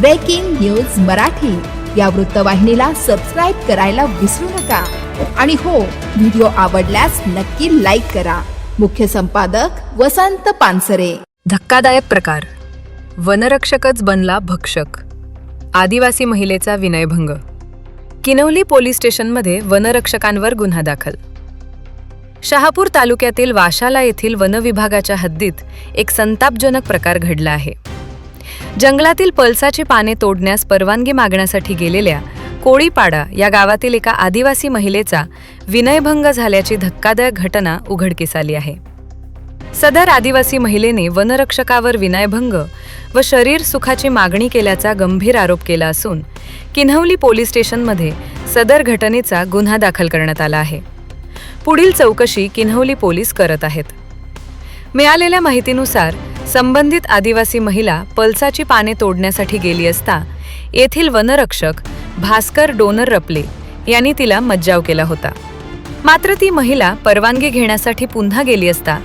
Breaking news Marathi या वृत्तवाहिनीला subscribe करायला विसरू नका. आणि हो व्हिडिओ आवडल्यास नक्की लाईक करा. मुख्य संपादक वसंत पानसरे. धक्कादायक प्रकार. वनरक्षकच बनला भक्षक. आदिवासी महिलेचा विनयभंग. किनवली पोलीस स्टेशनमध्ये वनरक्षकांवर गुन्हा दाखल. शहापूर तालुक्यातील वाशाला येथील वनविभागाच्या हद्दीत एक संतापजनक प्रकार घडला आहे. जंगलातील पळसाची पाने तोडण्यास परवानगी मागण्यासाठी गेलेल्या कोळीपाडा या गावातील एका आदिवासी महिलेचा विनयभंग झाल्याची धक्कादायक घटना उघडकीस आली आहे. सदर आदिवासी महिलेने वनरक्षकावर विनयभंग व शरीर सुखाची मागणी केल्याचा गंभीर आरोप केला असून किन्हवली पोलीस स्टेशनमध्ये सदर घटनेचा गुन्हा दाखल करण्यात आला आहे. पुढील चौकशी किन्हवली पोलीस करत आहेत. मिळालेल्या माहितीनुसार संबंधित आदिवासी महिला पल्साची पाने तोडण्यासाठी गेली असता येथील वनरक्षक भास्कर डोनर रपले यांनी तिला मज्जाव केला होता. मात्र ती महिला परवानगी घेण्यासाठी पुन्हा गेली असता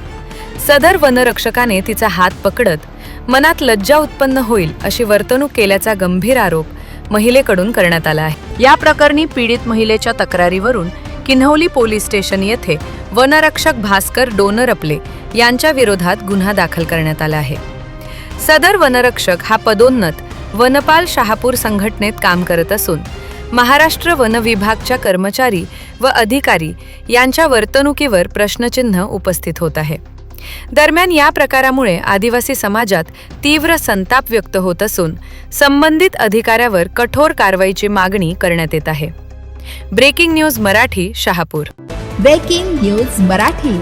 सदर वनरक्षकाने तिचा हात पकडत मनात लज्जा उत्पन्न होईल अशी वर्तणूक केल्याचा गंभीर आरोप महिलेकडून करण्यात आला आहे. या प्रकरणी पीडित महिलेच्या तक्रारीवरून किन्हवली पोलीस स्टेशन येथे वनरक्षक भास्कर डोनर अपले यांच्या विरोधात गुन्हा दाखल करण्यात आला आहे. सदर वनरक्षक हा पदोन्नत वनपाल शहापूर संघटनेत काम करत असून महाराष्ट्र वन विभागच्या कर्मचारी व अधिकारी यांच्या वर्तणुकीवर प्रश्नचिन्ह उपस्थित होत आहे. दरम्यान या प्रकारामुळे आदिवासी समाजात तीव्र संताप व्यक्त होत असून संबंधित अधिकाऱ्यावर कठोर कारवाईची मागणी करण्यात येत आहे. Breaking news Marathi Shahapur. Breaking news Marathi.